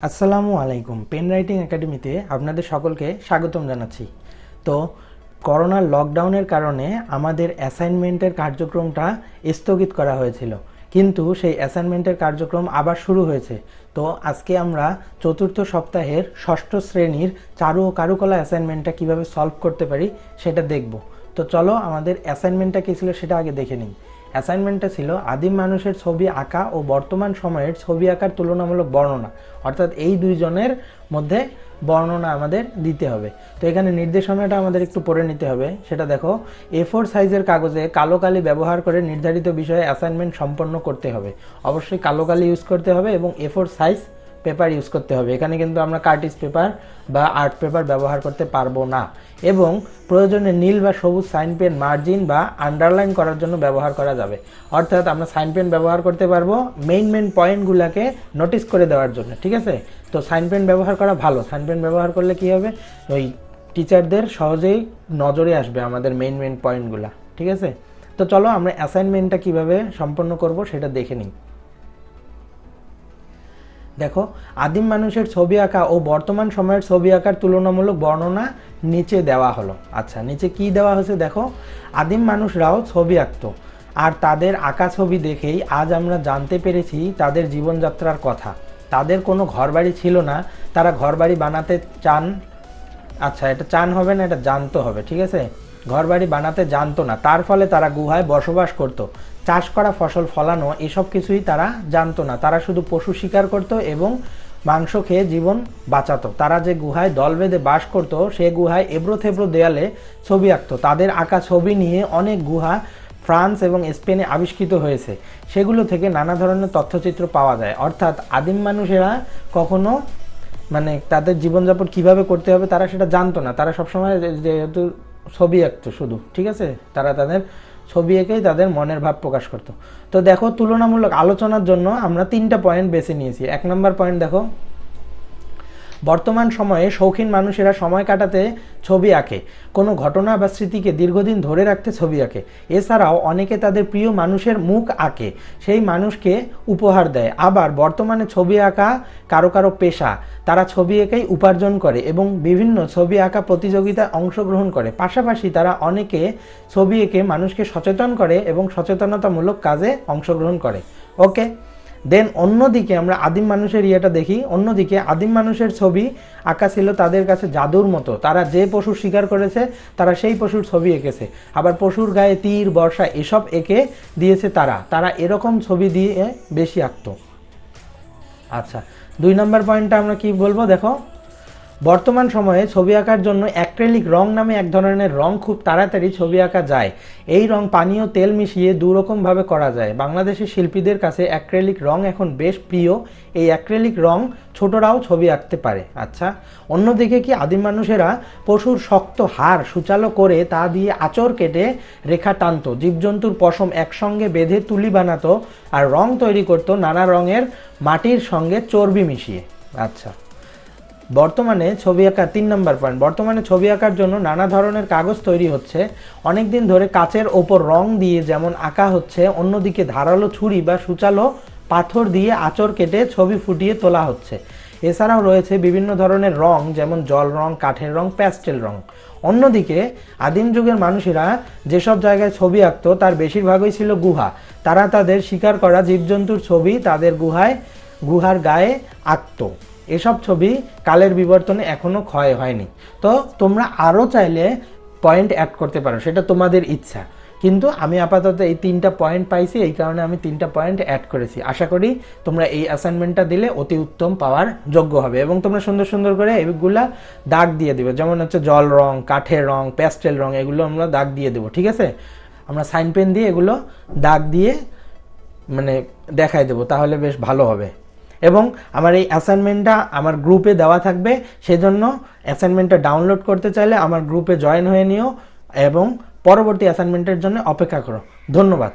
আসসালামু আলাইকুম, pen writing একাডেমিতে আপনাদের সকলকে স্বাগতম জানাচ্ছি। তো, করোনার লকডাউনের কারণে আমাদের অ্যাসাইনমেন্টের কার্যক্রমটা স্থগিত করা হয়েছিল। কিন্তু সেই অ্যাসাইনমেন্টের কার্যক্রম আবার শুরু হয়েছে। তো, আজকে আমরা চতুর্থ সপ্তাহের ষষ্ঠ শ্রেণির চারু ও কারুকলা অ্যাসাইনমেন্টটা কীভাবে সলভ করতে পারি সেটা দেখব। তো, চলো আমাদের অ্যাসাইনমেন্টটা কী ছিল সেটা আগে দেখে নিই। অ্যাসাইনমেন্টটা ছিল আদিম মানুষের ছবি আঁকা ও বর্তমান সময়ের ছবি আঁকার তুলনামূলক বর্ণনা। অর্থাৎ এই দুইজনের মধ্যে বর্ণনা আমাদের দিতে হবে। তো এখানে নির্দেশনাটা আমাদের একটু পড়ে নিতে হবে। সেটা দেখো এ ফোর সাইজের কাগজে কালো কালি ব্যবহার করে নির্ধারিত বিষয়ে অ্যাসাইনমেন্ট সম্পন্ন করতে হবে। অবশ্যই কালো কালি ইউজ করতে হবে এবং A four size paper use করতে হবে। এখানে কিন্তু আমরা কার্টিস পেপার বা আর্ট পেপার ব্যবহার করতে পারব না। এবং প্রয়োজনে নীল বা সবুজ সাইন পেন মার্জিন বা আন্ডারলাইন করার জন্য ব্যবহার করা যাবে। অর্থাৎ আমরা সাইন পেন ব্যবহার করতে পারব মেইন মেইন পয়েন্টগুলোকে নোটিস করে দেওয়ার জন্য, ঠিক আছে? তো সাইন পেন ব্যবহার করা ভালো। সাইন পেন ব্যবহার করলে কি হবে? ওই টিচারদের সহজেই নজরে আসবে আমাদের মেইন মেইন পয়েন্টগুলো ঠিক আছে? তো চলো আমরা অ্যাসাইনমেন্টটা কীভাবে সম্পন্ন করব সেটা দেখে নিই। দেখো, আদিম মানুষের ছবি আঁকা ও বর্তমান সময়ের ছবি আঁকার তুলনামূলক বর্ণনা নিচে দেওয়া হলো। আচ্ছা নিচে কি দেওয়া হয়েছে দেখো? আদিম মানুষরাও ছবি আঁকতো। আর তাদের আঁকা ছবি দেখেই আজ আমরা জানতে পেরেছি তাদের জীবনযাত্রার কথা। তাদের কোনো ঘরবাড়ি ছিল না, তারা ঘরবাড়ি বানাতে চান। আচ্ছা এটা চান হবে না, এটা জানতে হবে, ঠিক আছে? ঘরবাড়ি বানাতে জানতো না। তার ফলে তারা গুহায় বসবাস করত। চাষ করা ফসল ফলানো এসব কিছুই তারা জানতো না। তারা শুধু পশু শিকার করত এবং মাংস খেয়ে জীবন বাঁচাতো। তারা যে গুহায় দল বেঁধে বাস করত, সে গুহায় এবড়ো থেবড়ো দেয়ালে ছবি আঁকতো। তাদের আঁকা ছবি নিয়ে অনেক গুহা ফ্রান্স এবং স্পেনে আবিষ্কৃত হয়েছে। সেগুলো থেকে নানা ধরনের তথ্যচিত্র পাওয়া যায়। অর্থাৎ আদিম মানুষেরা কখনো মানে তাদের জীবনযাপন কীভাবে করতে হবে তারা সেটা জানতো না। তারা সবসময় যেহেতু ছবি আঁকতো শুধু, ঠিক আছে? তারা তাদের ছবি এঁকেই তাদের মনের ভাব প্রকাশ করতো। তো দেখো, তুলনামূলক আলোচনার জন্য আমরা তিনটা পয়েন্ট বেছে নিয়েছি। এক নম্বর পয়েন্ট দেখো। বর্তমান সময়ে শৌখিন মানুষেরা সময় কাটাতে ছবি আঁকে। কোনো ঘটনা বা স্মৃতিকে দীর্ঘদিন ধরে রাখতে ছবি আঁকে। এছাড়াও অনেকে তাদের প্রিয় মানুষের মুখ আঁকে। সেই মানুষকে উপহার দেয়। আবার বর্তমানে ছবি আঁকা কারও কারও পেশা। তারা ছবি এঁকেই উপার্জন করে এবং বিভিন্ন ছবি আঁকা প্রতিযোগিতায় অংশগ্রহণ করে। পাশাপাশি তারা অনেকে ছবি এঁকে মানুষকে সচেতন করে এবং সচেতনতামূলক কাজে অংশগ্রহণ করে। ওকে? দেন অন্যদিকে আমরা আদিম মানুষের ইয়েটা দেখি, অন্যদিকে আদিম মানুষের ছবি আঁকা ছিল তাদের কাছে জাদুর মতো। তারা যে পশুর শিকার করেছে, তারা সেই পশুর ছবি এঁকেছে। আবার পশুর গায়ে তীর, বর্ষা এসব এঁকে দিয়েছে তারা। তারা এরকম ছবি দিয়ে বেশি আঁকত। আচ্ছা দুই নম্বর পয়েন্টটা আমরা কি বলব? দেখো বর্তমান সময়ে ছবি আঁকার জন্য অ্যাক্রেলিক রং নামে এক ধরনের রং খুব তাড়াতাড়ি ছবি আঁকা যায়। এই রং পানি ও তেল মিশিয়ে দুরকমভাবে করা যায়। বাংলাদেশের শিল্পীদের কাছে অ্যাক্রেলিক রং এখন বেশ প্রিয়। এই অ্যাক্রেলিক রং ছোটরাও ছবি আঁকতে পারে। আচ্ছা অন্যদিকে কি আদিম মানুষেরা পশুর শক্ত হাড় সুচালো করে তা দিয়ে আচর কেটে রেখা টানতো, জীবজন্তুর পশম একসঙ্গে বেঁধে তুলি বানাতো, আর রং তৈরি করতো নানা রঙের মাটির সঙ্গে চর্বি মিশিয়ে? আচ্ছা। বর্তমানে ছবি আঁকা তিন নম্বর পয়েন্ট বর্তমানে ছবি আঁকার জন্য নানা ধরনের কাগজ তৈরি হচ্ছে। অনেক দিন ধরে কাচের ওপর রং দিয়ে যেমন আঁকা হচ্ছে, অন্যদিকে ধারালো ছুরি বা সুচালো পাথর দিয়ে আঁচড় কেটে ছবি ফুটিয়ে তোলা হচ্ছে। এছাড়াও রয়েছে বিভিন্ন ধরনের রং, যেমন জল রং, কাঠের রং প্যাস্টেল রং। অন্যদিকে আদিম যুগের মানুষেরা যেসব জায়গায় ছবি আঁকতো, তার বেশিরভাগই ছিল গুহা। তারা তাদের শিকার করা জীবজন্তুর ছবি তাদের গুহায়, গুহার গায়ে আঁকতো। এসব ছবি কালের বিবর্তনে এখনও ক্ষয় হয়নি। তো তোমরা আরও চাইলে পয়েন্ট অ্যাড করতে পারো, সেটা তোমাদের ইচ্ছা। কিন্তু আমি আপাতত এই তিনটা পয়েন্ট পাইছি, এই কারণে আমি তিনটা পয়েন্ট অ্যাড করেছি। আশা করি তোমরা এই অ্যাসাইনমেন্টটা দিলে অতি উত্তম পাওয়ার যোগ্য হবে এবং তোমরা সুন্দর সুন্দর করে এইগুলা দাগ দিয়ে দিবে। যেমন হচ্ছে জল রং, কাঠের রং প্যাস্টেল রং, এগুলো আমরা দাগ দিয়ে দেবো, ঠিক আছে? আমরা সাইন পেন দিয়ে এগুলো দাগ দিয়ে মানে দেখাই দেবো, তাহলে বেশ ভালো হবে। এবং আমার এই অ্যাসাইনমেন্টটা আমার গ্রুপে দেওয়া থাকবে। সেজন্য অ্যাসাইনমেন্টটা ডাউনলোড করতে চাইলে আমার গ্রুপে জয়েন হয়ে নিও এবং পরবর্তী অ্যাসাইনমেন্টের জন্য অপেক্ষা করো। ধন্যবাদ।